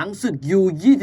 างศึกยู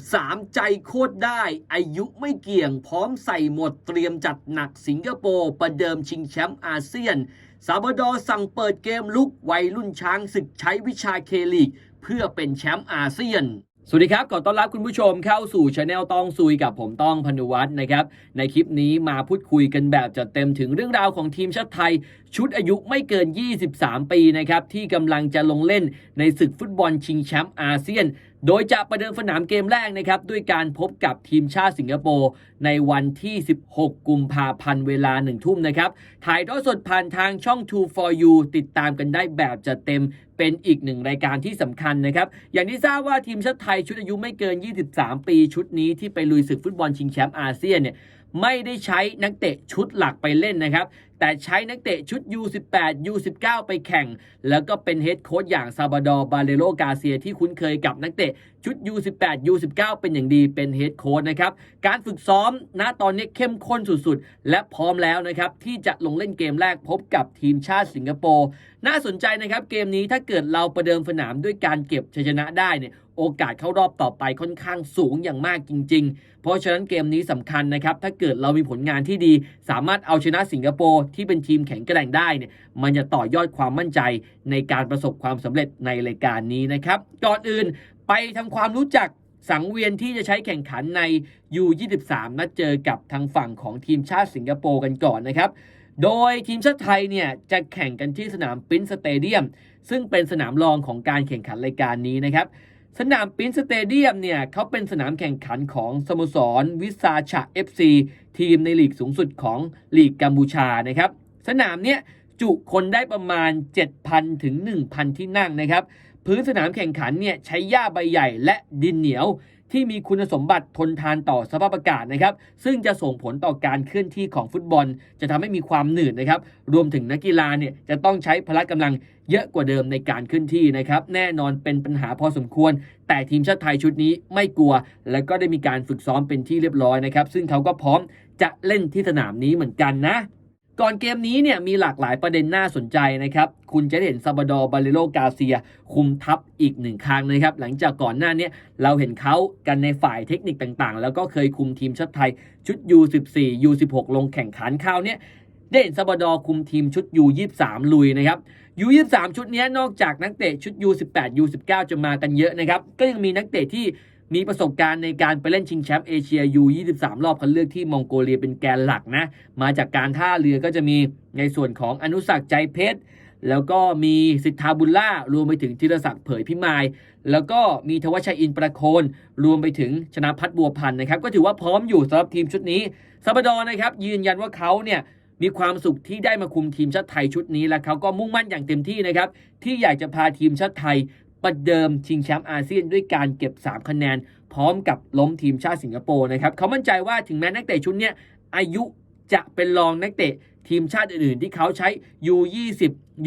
23 ใจโคตรได้ อายุไม่เกี่ยงพร้อมใส่หมดเตรียมจัดหนักสิงคโปร์ประเดิมชิงแชมป์อาเซียน ซาบดอสั่งเปิดเกมลุกวัยรุ่นช้างศึกใช้วิชาเคลีก เพื่อเป็นแชมป์อาเซียนสวัสดีครับ ขอต้อนรับคุณผู้ชมเข้าสู่ช anel ต้องซุยกับผมต้องพนุวัฒน์นะครับ ในคลิปนี้มาพูดคุยกันแบบจัดเต็มถึงเรื่องราวของทีมชาติไทย ชุดอายุไม่เกิน 23 ปีนะครับ ที่กำลังจะลงเล่นในศึกฟุตบอลชิงแชมป์อาเซียน โดยจะประเดิมสนามเกมแรกนะครับด้วยการพบกับทีมชาติสิงคโปร์ในวันที่ 16 กุมภาพันธ์เวลา 1 ทุ่มนะครับ ถ่ายทอดสดผ่านทางช่อง True for You ติดตามกันได้แบบจัดเต็มเป็นอีกหนึ่งรายการที่สำคัญนะครับ อย่างที่ทราบว่าทีมชาติไทยชุดอายุไม่เกิน 23 ปีชุดนี้ที่ไปลุยศึกฟุตบอลชิงแชมป์อาเซียนเนี่ยไม่ได้ใช้นักเตะชุดหลักไปเล่นนะครับ แต่ใช้นักเตะชุด U18 U19 ไปแข่ง แล้วก็เป็นเฮดโค้ชอย่างซาบาดอร์บาเลโรกาเซียที่คุ้นเคยกับนักเตะชุด U18 U19 เป็นอย่างดีเป็นเฮดโค้ชนะครับ การฝึกซ้อมณตอนนี้เข้มข้นสุดๆ และพร้อมแล้วนะครับ ที่จะลงเล่นเกมแรกพบกับทีมชาติสิงคโปร์ น่าสนใจนะครับ เกมนี้ถ้าเกิดเราประเดิมสนามด้วยการเก็บชัยชนะได้เนี่ยโอกาสเข้ารอบต่อไปค่อนข้างสูงอย่างมากจริง ๆ เพราะฉะนั้นเกมนี้สำคัญนะครับ ถ้าเกิดเรามีผลงานที่ดี สามารถเอาชนะสิงคโปร์ที่เป็นทีมแข็งแกร่งได้เนี่ยมันจะต่อยอดความมั่นใจในการประสบความสำเร็จในรายการนี้นะครับก่อนอื่นไปทำความรู้จักสังเวียนที่จะใช้แข่งขันใน U23 นัดเจอกับทางฝั่งของทีมชาติสิงคโปร์กันก่อนนะครับ โดยทีมชาติไทยเนี่ยจะแข่งกันที่สนามปิ้นสเตเดียม ซึ่งเป็นสนามรองของการแข่งขันรายการนี้นะครับ สนามปิ้นสเตเดียมเนี่ยเขาเป็นสนามแข่งขันของสโมสรวิซาชะ FC ทีมในลีกสูงสุดของลีกกัมพูชานะครับ สนามเนี้ยจุคนได้ประมาณ 7,000 ถึง 1,000 ที่นั่งนะครับ พื้นสนามแข่งขันเนี่ยใช้หญ้าใบใหญ่และดินเหนียว ที่มีคุณสมบัติทนทานต่อสภาพอากาศนะครับ ซึ่งจะส่งผลต่อการเคลื่อนที่ของฟุตบอล จะทำให้มีความหนืดนะครับ รวมถึงนักกีฬาเนี่ยจะต้องใช้พละกำลังเยอะกว่าเดิมในการเคลื่อนที่นะครับ แน่นอนเป็นปัญหาพอสมควร แต่ทีมชาติไทยชุดนี้ไม่กลัว และก็ได้มีการฝึกซ้อมเป็นที่เรียบร้อยนะครับ ซึ่งเขาก็พร้อมจะเล่นที่สนามนี้เหมือนกันนะ ก่อนเกมนี้เนี่ยมีหลากหลายประเด็นน่าสนใจนะครับ คุณจะเห็นซาบาดอร์บาเลโรกาเซีย คุมทัพอีกหนึ่งครั้งนะครับ หลังจากก่อนหน้านี้เราเห็นเขากันในฝ่ายเทคนิคต่างๆ แล้วก็เคยคุมทีมชาติไทย ชุด U14 U16 ลงแข่งขันคราวนี้ได้เห็นซาบาดอร์คุมทีมชุด U23 ลุยนะครับ U23 ชุดนี้นอกจากนักเตะชุด U18 U19 จะมากันเยอะนะครับ ก็ยังมีนักเตะที่ มีประสบการณ์ในการไปเล่นชิงแชมป์เอเชีย U23 รอบคัดเลือกที่มองโกเลียเป็นแกนหลักนะ มาจากการท่าเรือก็จะมีในส่วนของอนุสักใจเพชร แล้วก็มีสิทธาบุญล่ารวมไปถึงธีรศักดิ์เผยพิมาย แล้วก็มีทวชชัยอินประโคน รวมไปถึงชนะพัฒน์บัวพันธ์นะครับ ก็ถือว่าพร้อมอยู่สำหรับทีมชุดนี้ซาบดอนะครับยืนยันว่าเขาเนี่ยมีความสุขที่ได้มาคุมทีมชาติไทยชุดนี้และเขาก็มุ่งมั่นอย่างเต็มที่นะครับที่อยากจะพาทีมชาติไทย ประเดิมชิงแชมป์อาเซียนด้วยการเก็บ 3 คะแนน พร้อมกับล้มทีมชาติสิงคโปร์นะครับเขามั่นใจว่าถึงแม้นักเตะชุดนี้อายุจะเป็นรองนักเตะทีมชาติอื่นๆ ที่เขาใช้ U20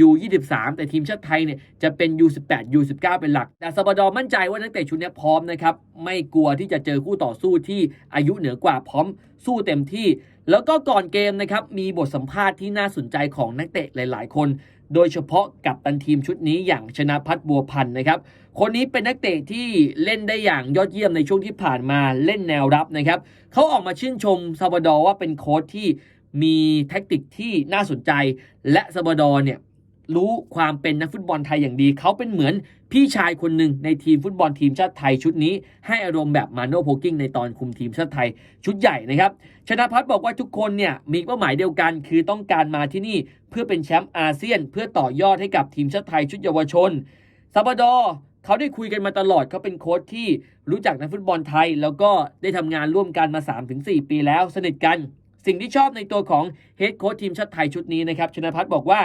U23 แต่ทีมชาติไทยเนี่ยจะเป็น U18 U19 เป็นหลัก แต่ซาบดอมั่นใจว่านักเตะชุดนี้พร้อมนะครับ ไม่กลัวที่จะเจอคู่ต่อสู้ที่อายุเหนือกว่าพร้อมสู้เต็มที่ แล้วก็ก่อนเกมนะครับ มีบทสัมภาษณ์ที่น่าสนใจของนักเตะหลาย ๆ คน โดยเฉพาะกับตันทีมชุดนี้อย่างชนะพัฒบัวพันธ์นะครับ คนนี้เป็นนักเตะที่เล่นได้อย่างยอดเยี่ยมในช่วงที่ผ่านมาเล่นแนวรับนะครับเขาออกมาชื่นชมซาบดอว่าเป็นโค้ชที่มีแท็กติกที่น่าสนใจ และซาบดอเนี่ย รู้ความเป็นนักฟุตบอลไทยอย่างดี เขาเป็นเหมือนพี่ชายคนหนึ่งในทีมฟุตบอลทีมชาติไทยชุดนี้ ให้อารมณ์แบบมาโนโพกิ้งในตอนคุมทีมชาติไทยชุดใหญ่นะครับ ชนะพัฒน์บอกว่าทุกคนเนี่ยมีเป้าหมายเดียวกัน คือต้องการมาที่นี่เพื่อเป็นแชมป์อาเซียน เพื่อต่อยอดให้กับทีมชาติไทยชุดเยาวชนซาบดอเขาได้คุยกันมาตลอดเขาเป็นโค้ชที่รู้จักนักฟุตบอลไทย แล้วก็ได้ทำงานร่วมกันมา 3-4 ปีแล้วสนิทกัน สิ่งที่ชอบในตัวของเฮดโค้ชทีมชาติไทยชุดนี้นะครับชนะพัฒน์บอกว่า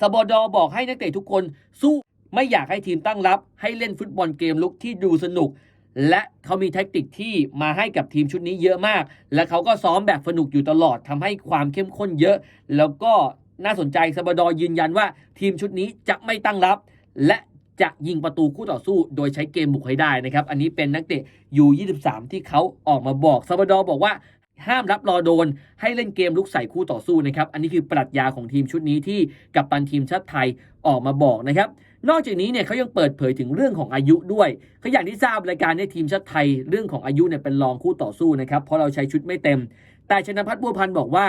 ซาบดอบอกให้นักเตะทุกคนสู้ไม่อยากให้ทีมตั้งรับ ให้เล่นฟุตบอลเกมลุกที่ดูสนุก และเขามีแท็กติกที่มาให้กับทีมชุดนี้เยอะมาก และเขาก็ซ้อมแบบสนุกอยู่ตลอดทำให้ความเข้มข้นเยอะ แล้วก็น่าสนใจซาบดอยืนยันว่า ทีมชุดนี้จะไม่ตั้งรับ และจะยิงประตูคู่ต่อสู้โดยใช้เกมบุกให้ได้นะครับ อันนี้เป็นนักเตะ U23 ที่เขาออกมาบอกซาบดอบอกว่า ห้ามรับรอโดน ให้เล่นเกมลุกใส่คู่ต่อสู้นะครับ อันนี้คือปรัชญาของทีมชุดนี้ที่กัปตันทีมชาติไทยออกมาบอกนะครับ นอกจากนี้เนี่ยเขายังเปิดเผยถึงเรื่องของอายุด้วยเขาอย่างที่ทราบรายการในทีมชาติไทยเรื่องของอายุเนี่ยเป็นรองคู่ต่อสู้นะครับ เพราะเราใช้ชุดไม่เต็ม แต่ชนะพัฒน์บัวพันธ์บอกว่า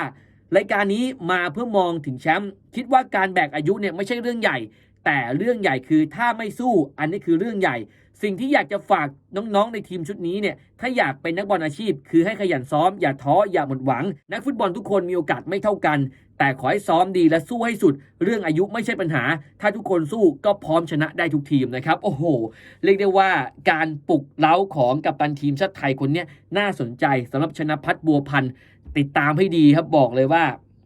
รายการนี้มาเพื่อมองถึงแชมป์คิดว่าการแบกอายุเนี่ยไม่ใช่เรื่องใหญ่ แต่เรื่องใหญ่คือถ้าไม่สู้อันนี้คือเรื่องใหญ่ สิ่งที่อยากจะฝากน้องๆในทีมชุดนี้เนี่ยถ้าอยากเป็นนักบอลอาชีพ คือให้ขยันซ้อม อย่าท้ออย่าหมดหวัง นักฟุตบอลทุกคนมีโอกาสไม่เท่ากัน แต่ขอให้ซ้อมดีและสู้ให้สุด เรื่องอายุไม่ใช่ปัญหา ถ้าทุกคนสู้ก็พร้อมชนะได้ทุกทีมนะครับโอ้โห เรียกได้ว่าการปลุกเล้าของกัปตันทีมชาติไทยคนนี้น่าสนใจสำหรับชนะพัฒน์บัวพันธ์ติดตามให้ดีครับบอกเลยว่า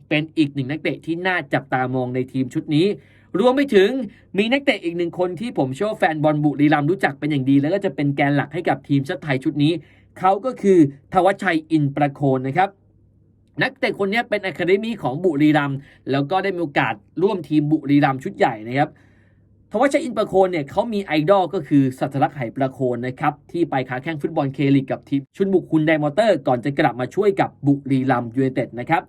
เป็นอีกหนึ่งนักเตะที่น่าจับตามองในทีมชุดนี้ รวมไปถึงมีนักเตะอีกหนึ่งคนที่ผมเชื่อว่าแฟนบอลบุรีรัมย์รู้จักเป็นอย่างดี แล้วก็จะเป็นแกนหลักให้กับทีมชาติไทยชุดนี้ เขาก็คือทวชชัยอินประโคนนะครับนักเตะคนนี้เป็นอะคาเดมี่ของบุรีรัมย์แล้วก็ได้มีโอกาสร่วมทีมบุรีรัมย์ชุดใหญ่นะครับทวัชชัยอินประโคนเนี่ยเขามีไอดอลก็คือสัตลักษณ์ไหประโคนนะครับที่ไปค้าแข่งฟุตบอลเคลีกกับทีมชุนบุกคุณไดมอเตอร์ ก่อนจะกลับมาช่วยกับบุรีรัมย์ยูไนเต็ดนะครับ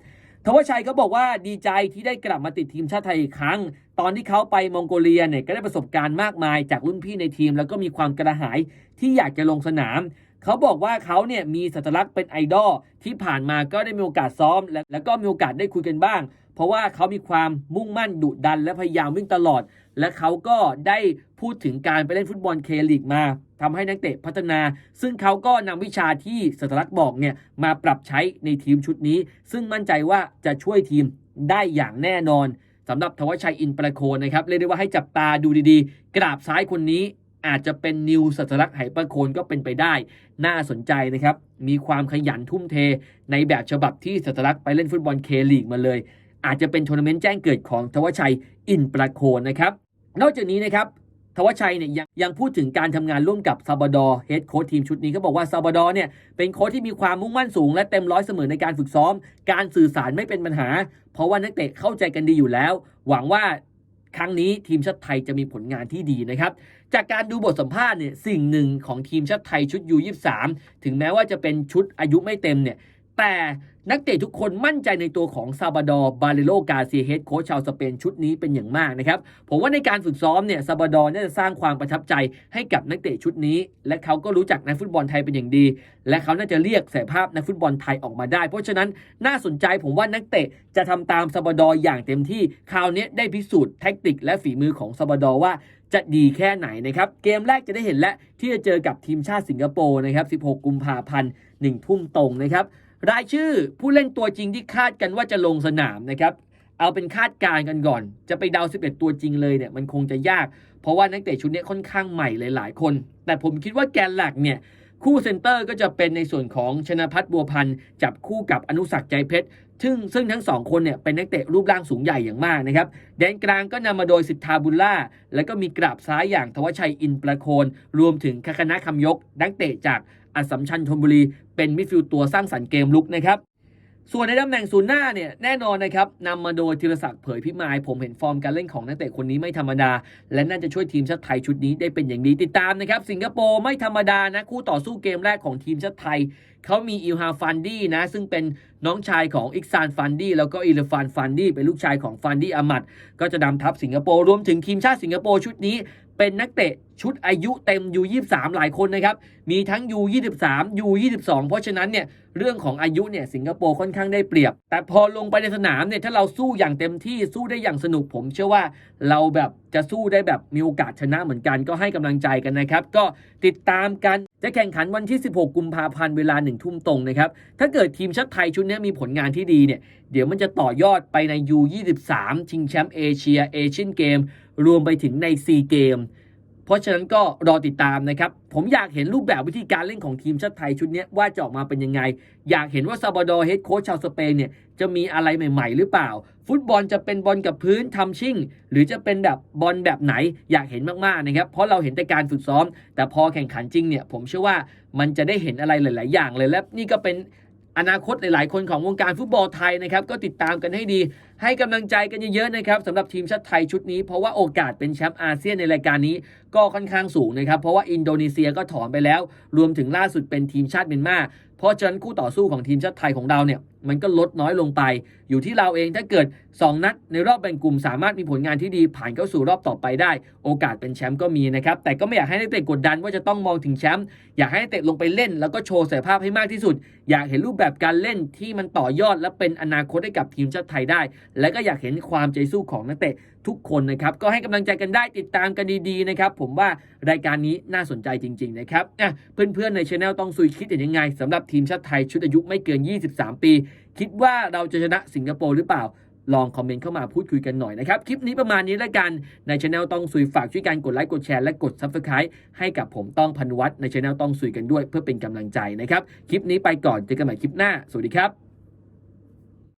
ทวชชัยก็บอกว่าดีใจที่ได้กลับมาติดทีมชาติไทยอีกครั้ง ตอนที่เขาไปมองโกเลียเนี่ยก็ได้ประสบการณ์มากมายจากรุ่นพี่ในทีม แล้วก็มีความกระหายที่อยากจะลงสนาม เขาบอกว่าเขาเนี่ยมีสัตลักษณ์เป็นไอดอลที่ผ่านมาก็ได้มีโอกาสซ้อมและแล้วก็มีโอกาสได้คุยกันบ้าง เพราะว่าเขามีความมุ่งมั่นดุดัน และพยายามวิ่งตลอด และเขาก็ได้พูดถึงการไปเล่นฟุตบอลเคลีกมาทำให้นักเตะพัฒนา ซึ่งเขาก็นำวิชาที่สตลักษ์บอกเนี่ยมาปรับใช้ในทีมชุดนี้ ซึ่งมั่นใจว่าจะช่วยทีมได้อย่างแน่นอนสำหรับทวชชัยอินประโคนนะครับเรียกได้ว่าให้จับตาดูดีๆ กราบซ้ายคนนี้อาจจะเป็นนิวสัตลักษ์ไหประโคนก็เป็นไปได้ น่าสนใจนะครับ มีความขยันทุ่มเทในแบบฉบับที่สัตลักษ์ไปเล่นฟุตบอลเคลีกมาเลย อาจจะเป็นทัวร์นาเมนต์แจ้งเกิดของทวชชัยอินประโคนนะครับ นอกจากนี้นะครับทวชัยเนี่ยยังยังพูดถึงการทำงานร่วมกับซาบดอร์เฮดโค้ชทีมชุดนี้เขาบอกว่าซาบดอร์เนี่ยเป็นโค้ชที่มีความมุ่งมั่นสูง และเต็มร้อยเสมอในการฝึกซ้อม การสื่อสารไม่เป็นปัญหา เพราะว่านักเตะเข้าใจกันดีอยู่แล้ว หวังว่าครั้งนี้ทีมชาติไทยจะมีผลงานที่ดีนะครับ จากการดูบทสัมภาษณ์เนี่ยสิ่งหนึ่งของทีมชาติไทยชุด U23 ถึงแม้ว่าจะเป็นชุดอายุไม่เต็มเนี่ย แต่นักเตะทุกคนมั่นใจในตัวของซาบาดอร์บาเลโลกาเซียเฮดโค้ชชาวสเปนชุดนี้เป็นอย่างมากนะครับ ผมว่าในการฝึกซ้อมเนี่ยซาบาดอร์น่าจะสร้างความประทับใจให้กับนักเตะชุดนี้ และเขาก็รู้จักนักฟุตบอลไทยเป็นอย่างดี และเขาน่าจะเรียกสายภาพนักฟุตบอลไทยออกมาได้ เพราะฉะนั้นน่าสนใจผมว่านักเตะจะทำตามซาบาดอร์อย่างเต็มที่คราวนี้ได้พิสูจน์แท็กติก และฝีมือของซาบาดอร์ว่าจะดีแค่ไหนนะครับ เกมแรกจะได้เห็นและที่จะเจอกับทีมชาติสิงคโปร์นะครับ 16 กุมภาพันธ์1ทุ่มตรงนะครับ รายชื่อผู้เล่นตัวจริงที่คาดกันว่าจะลงสนามนะครับ เอาเป็นคาดการณ์กันก่อน จะไปเดา 11 ตัวจริงเลยเนี่ยมันคงจะยาก เพราะว่านักเตะชุดนี้ค่อนข้างใหม่หลายๆคน แต่ผมคิดว่าแกนหลักเนี่ย คู่เซนเตอร์ก็จะเป็นในส่วนของชนะพัฒน์บัวพันธ์จับคู่กับอนุสักใจเพชรซึ่งซึ่งทั้งสองคนเนี่ยเป็นนักเตะรูปร่างสูงใหญ่อย่างมากนะครับแดนกลางก็นำมาโดยสิทธาบุญล่า แล้วก็มีกราบซ้ายอย่างทวชชัยอินประโคน รวมถึงคคณะคำยกนักเตะจากอัสสัมชัญธนบุรี เป็นมิดฟิลด์ตัวสร้างสรรค์เกมลุกนะครับ ส่วนในตำแหน่งศูนย์หน้าเนี่ยแน่นอนนะครับนำมาโดยธีรศักดิ์เผยพิมายผมเห็นฟอร์มการเล่นของนักเตะคนนี้ไม่ธรรมดา และน่าจะช่วยทีมชาติไทยชุดนี้ได้เป็นอย่างดีติดตามนะครับ สิงคโปร์ไม่ธรรมดานะคู่ต่อสู้เกมแรกของทีมชาติไทยเขามีอิลฮาฟันดี้นะ ซึ่งเป็นน้องชายของอิกซานฟันดี้แล้วก็อิลฟานฟันดี้เป็นลูกชายของฟันดี้อามัดก็จะนำทัพสิงคโปร์รวมถึงทีมชาติสิงคโปร์ชุดนี้ เป็นนักเตะ ชุดอายุเต็ม U23 หลายคนนะครับ มีทั้ง U23 U22 เพราะฉะนั้นเนี่ยเรื่องของอายุเนี่ยสิงคโปร์ค่อนข้างได้เปรียบ แต่พอลงไปในสนามเนี่ยถ้าเราสู้อย่างเต็มที่สู้ได้อย่างสนุกผม เชื่อว่าเราแบบจะสู้ได้แบบมีโอกาสชนะเหมือนกันก็ให้กำลังใจกันนะครับ ก็ติดตามกันจะแข่งขันวันที่ 16 กุมภาพันธ์เวลา1ทุ่มตรงนะครับ ถ้าเกิดทีมชาติไทยชุดนี้มีผลงานที่ดีเนี่ยเดี๋ยวมันจะต่อยอดไปใน U23 ชิงแชมป์เอเชียเอเชียนเกม รวมไปถึงในซีเกม เพราะฉะนั้นก็รอติดตามนะครับ ผมอยากเห็นรูปแบบวิธีการเล่นของทีมชาติไทยชุดนี้ว่าจะออกมาเป็นยังไง อยากเห็นว่าซาบาดอร์เฮดโค้ชชาวสเปนเนี่ยจะมีอะไรใหม่ ๆ หรือเปล่า ฟุตบอลจะเป็นบอลกับพื้นทำชิ่ง หรือจะเป็นแบบบอลแบบไหนอยากเห็นมากๆนะครับ เพราะเราเห็นแต่การฝึกซ้อม แต่พอแข่งขันจริงเนี่ยผมเชื่อว่ามันจะได้เห็นอะไรหลาย ๆ อย่างเลยและนี่ก็เป็น อนาคตหลายๆคนของวงการฟุตบอลไทยนะครับก็ติดตามกันให้ดี ให้กำลังใจกันเยอะๆนะครับสำหรับทีมชาติไทยชุดนี้ เพราะว่าโอกาสเป็นแชมป์อาเซียนในรายการนี้ ก็ค่อนข้างสูงนะครับ เพราะว่าอินโดนีเซียก็ถอนไปแล้ว รวมถึงล่าสุดเป็นทีมชาติเมียนมาเพราะฉะนั้นคู่ต่อสู้ของทีมชาติไทยของเราเนี่ย มันก็ลดน้อยลงไป อยู่ที่เราเองถ้าเกิด 2 นัดในรอบแบ่งกลุ่มสามารถมีผลงานที่ดีผ่านเข้าสู่รอบต่อไปได้ โอกาสเป็นแชมป์ก็มีนะครับ แต่ก็ไม่อยากให้นักเตะกดดันว่าจะต้องมองถึงแชมป์อยากให้นักเตะลงไปเล่น แล้วก็โชว์ศักยภาพให้มากที่สุด อยากเห็นรูปแบบการเล่นที่มันต่อยอด และเป็นอนาคตให้กับทีมชาติไทยได้ และก็อยากเห็นความใจสู้ของนักเตะ ทุกคนนะครับ ก็ให้กำลังใจกันได้ติดตามกันดีๆนะครับ ผมว่ารายการนี้น่าสนใจจริง ๆ นะครับเพื่อนๆในช anel ต้องซุยคิดเห็นยังไงสำหรับทีมชาติไทยชุดอายุไม่เกิน 23 ปี คิดว่าเราจะชนะสิงคโปร์หรือเปล่าลองคอมเมนต์เข้ามาพูดคุยกันหน่อยนะครับ คลิปนี้ประมาณนี้แล้วกัน ในช anel ต้องซุยฝากช่วยกันกดไลค์กดแชร์และกด subscribe ให้กับผมต้องพันวัฒน์ในช anel ต้องซุยกันด้วย เพื่อเป็นกำลังใจนะครับ คลิปนี้ไปก่อนเจอกันใหม่คลิปหน้า สวัสดีครับ